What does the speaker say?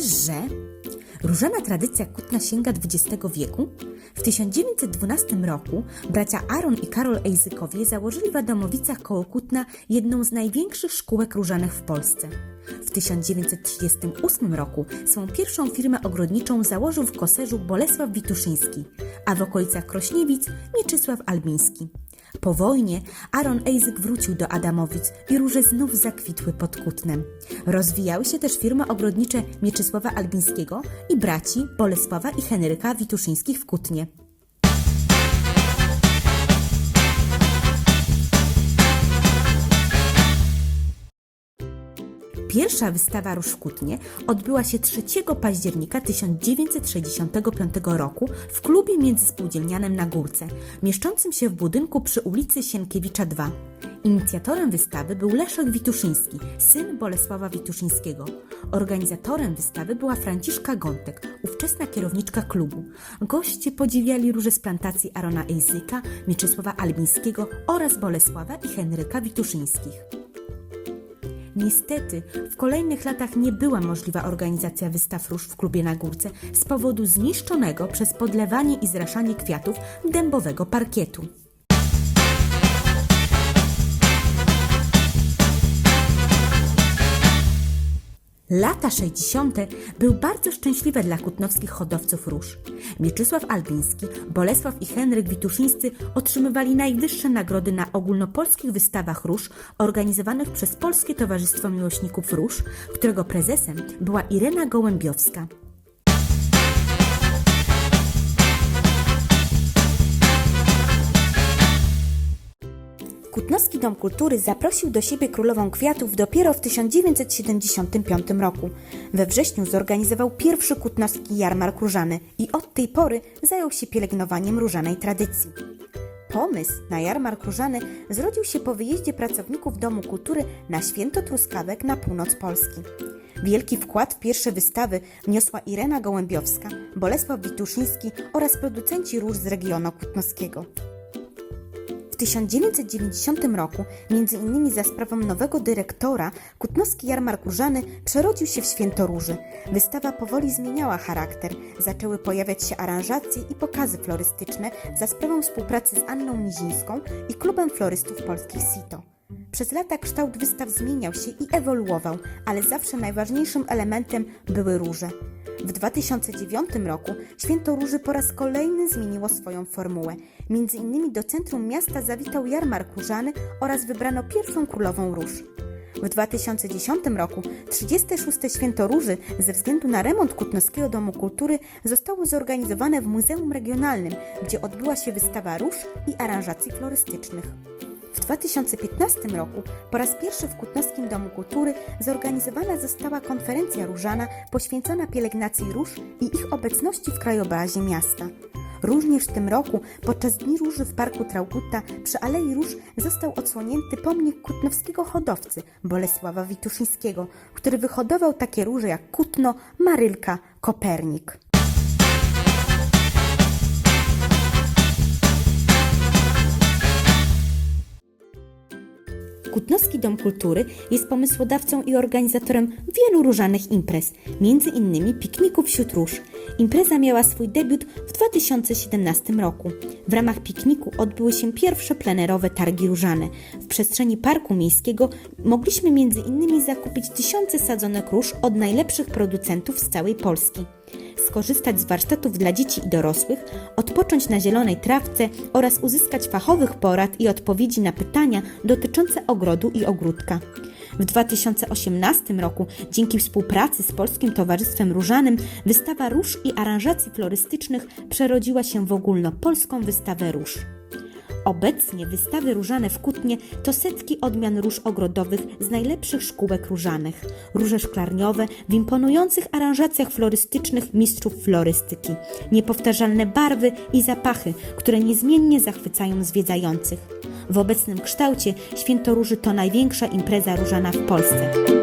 Wiesz, że różana tradycja kutna sięga XX wieku? W 1912 roku bracia Aaron i Karol Ejzykowie założyli w Adomowicach koło Kutna jedną z największych szkółek różanych w Polsce. W 1938 roku swą pierwszą firmę ogrodniczą założył w Koserzu Bolesław Wituszyński, a w okolicach Krośniewic Mieczysław Albiński. Po wojnie Aaron Ejzyk wrócił do Adamowic i róże znów zakwitły pod Kutnem. Rozwijały się też firmy ogrodnicze Mieczysława Albińskiego i braci Bolesława i Henryka Wituszyńskich w Kutnie. Pierwsza wystawa Róż w Kutnie odbyła się 3 października 1965 roku w klubie międzyspółdzielnianym na Górce, mieszczącym się w budynku przy ulicy Sienkiewicza 2. Inicjatorem wystawy był Leszek Wituszyński, syn Bolesława Wituszyńskiego. Organizatorem wystawy była Franciszka Gątek, ówczesna kierowniczka klubu. Goście podziwiali róże z plantacji Arona Ejzyka, Mieczysława Albińskiego oraz Bolesława i Henryka Wituszyńskich. Niestety, w kolejnych latach nie była możliwa organizacja wystaw róż w klubie na górce z powodu zniszczonego przez podlewanie i zraszanie kwiatów dębowego parkietu. Lata 60. były bardzo szczęśliwe dla kutnowskich hodowców róż. Mieczysław Albiński, Bolesław i Henryk Wituszyńscy otrzymywali najwyższe nagrody na ogólnopolskich wystawach róż organizowanych przez Polskie Towarzystwo Miłośników Róż, którego prezesem była Irena Gołębiowska. Kutnowski Dom Kultury zaprosił do siebie królową kwiatów dopiero w 1975 roku. We wrześniu zorganizował pierwszy kutnowski jarmark różany i od tej pory zajął się pielęgnowaniem różanej tradycji. Pomysł na jarmark różany zrodził się po wyjeździe pracowników Domu Kultury na święto truskawek na północ Polski. Wielki wkład w pierwsze wystawy wniosła Irena Gołębiowska, Bolesław Wituszyński oraz producenci róż z regionu kutnowskiego. W 1990 roku, między innymi za sprawą nowego dyrektora, Kutnowski Jarmark Różany przerodził się w Święto Róży. Wystawa powoli zmieniała charakter. Zaczęły pojawiać się aranżacje i pokazy florystyczne za sprawą współpracy z Anną Nizińską i Klubem Florystów Polskich SITO. Przez lata kształt wystaw zmieniał się i ewoluował, ale zawsze najważniejszym elementem były róże. W 2009 roku Święto Róży po raz kolejny zmieniło swoją formułę. Między innymi do centrum miasta zawitał jarmark różany oraz wybrano pierwszą królową róż. W 2010 roku 36. Święto Róży ze względu na remont Kutnowskiego Domu Kultury zostało zorganizowane w Muzeum Regionalnym, gdzie odbyła się wystawa róż i aranżacji florystycznych. W 2015 roku po raz pierwszy w Kutnowskim Domu Kultury zorganizowana została konferencja różana poświęcona pielęgnacji róż i ich obecności w krajobrazie miasta. Również w tym roku podczas Dni Róży w Parku Traugutta przy Alei Róż został odsłonięty pomnik kutnowskiego hodowcy Bolesława Wituszyńskiego, który wyhodował takie róże jak Kutno, Marylka, Kopernik. Kutnowski Dom Kultury jest pomysłodawcą i organizatorem wielu różanych imprez, między innymi pikników wśród róż. Impreza miała swój debiut w 2017 roku. W ramach pikniku odbyły się pierwsze plenerowe targi różane. W przestrzeni Parku Miejskiego mogliśmy między innymi zakupić tysiące sadzonek róż od najlepszych producentów z całej Polski skorzystać z warsztatów dla dzieci i dorosłych, odpocząć na zielonej trawce oraz uzyskać fachowych porad i odpowiedzi na pytania dotyczące ogrodu i ogródka. W 2018 roku, dzięki współpracy z Polskim Towarzystwem Różanym, wystawa róż i aranżacji florystycznych przerodziła się w ogólnopolską wystawę róż. Obecnie wystawy różane w Kutnie to setki odmian róż ogrodowych z najlepszych szkółek różanych. Róże szklarniowe w imponujących aranżacjach florystycznych mistrzów florystyki. Niepowtarzalne barwy i zapachy, które niezmiennie zachwycają zwiedzających. W obecnym kształcie Święto Róży to największa impreza różana w Polsce.